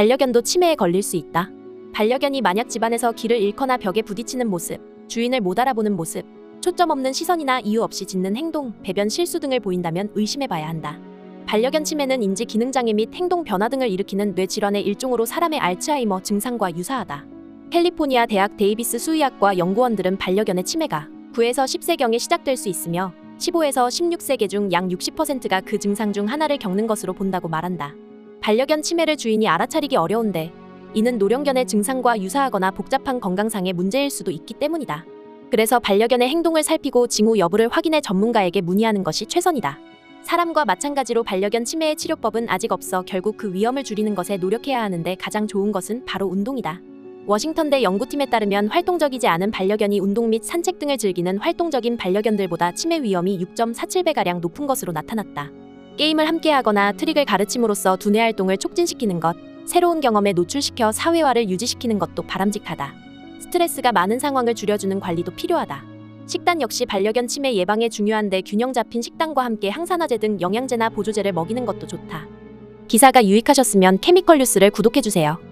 반려견도 치매에 걸릴 수 있다. 반려견이 만약 집안에서 길을 잃거나 벽에 부딪히는 모습, 주인을 못 알아보는 모습, 초점 없는 시선이나 이유 없이 짓는 행동, 배변 실수 등을 보인다면 의심해봐야 한다. 반려견 치매는 인지 기능 장애 및 행동 변화 등을 일으키는 뇌 질환의 일종으로 사람의 알츠하이머 증상과 유사하다. 캘리포니아 대학 데이비스 수의학과 연구원들은 반려견의 치매가 9에서 10세경에 시작될 수 있으며 15에서 16세계 중 약 60%가 그 증상 중 하나를 겪는 것으로 본다고 말한다. 반려견 치매를 주인이 알아차리기 어려운데 이는 노령견의 증상과 유사하거나 복잡한 건강상의 문제일 수도 있기 때문이다. 그래서 반려견의 행동을 살피고 징후 여부를 확인해 전문가에게 문의하는 것이 최선이다. 사람과 마찬가지로 반려견 치매의 치료법은 아직 없어 결국 그 위험을 줄이는 것에 노력해야 하는데 가장 좋은 것은 바로 운동이다. 워싱턴대 연구팀에 따르면 활동적이지 않은 반려견이 운동 및 산책 등을 즐기는 활동적인 반려견들보다 치매 위험이 6.47배가량 높은 것으로 나타났다. 게임을 함께하거나 트릭을 가르침으로써 두뇌 활동을 촉진시키는 것, 새로운 경험에 노출시켜 사회화를 유지시키는 것도 바람직하다. 스트레스가 많은 상황을 줄여주는 관리도 필요하다. 식단 역시 반려견 치매 예방에 중요한데 균형 잡힌 식단과 함께 항산화제 등 영양제나 보조제를 먹이는 것도 좋다. 기사가 유익하셨으면 케미컬 뉴스를 구독해주세요.